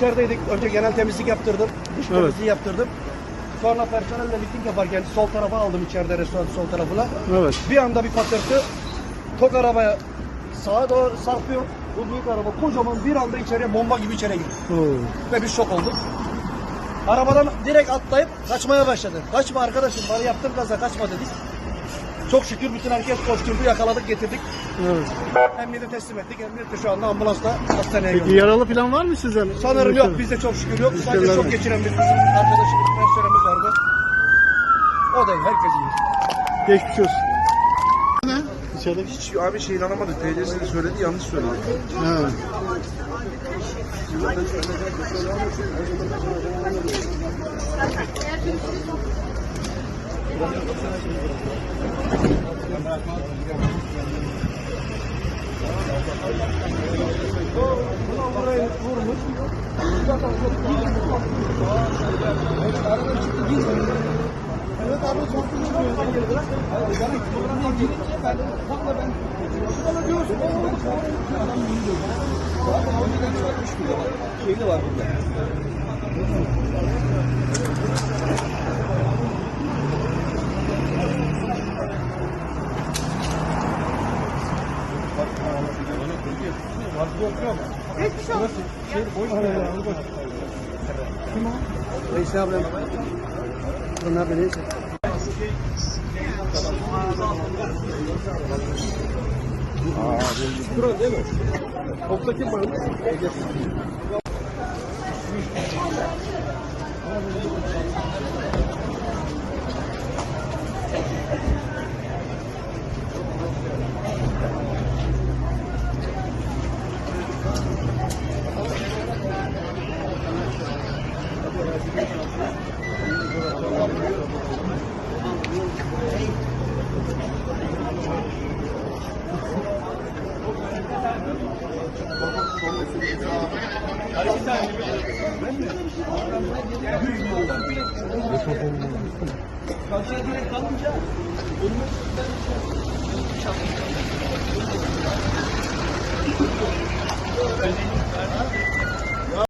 içerideydik. Önce genel temizlik yaptırdım. Dış Evet. temizliği yaptırdım. Sonra personelle miting yaparken sol tarafa aldım içeride restoran sol tarafına. Evet. Bir anda bir patırtı. Tok arabaya sağa doğru sarkıyor. Bu büyük araba kocaman bir anda içeriye bomba gibi içeri girdi. Oo. Ve biz şok olduk. Arabadan direkt atlayıp kaçmaya başladı. Kaçma arkadaşım bana yaptın kaza kaçma dedik. Çok şükür bütün herkes koşturdu yakaladık getirdik. Evet. Emniyete teslim ettik. Emniyet de şu anda ambulansla hastaneye Peki götürdü. yaralı falan var mı sizden? Sanırım yok bizde çok şükür yok. Sadece çok mi? geçiren bir bizim arkadaşımız, personelimiz vardı. O değil herkes iyi. Geçmiş olsun. Ne? İçeride. Hiç abi şey inanamadık. TC'sini söyledi yanlış söyledi. Ha. Şeyli var burada. Neyse abi. Bunlar da neyse. Buran değil mi? Oktaki buranın. Karşıya direkt kalınca önüme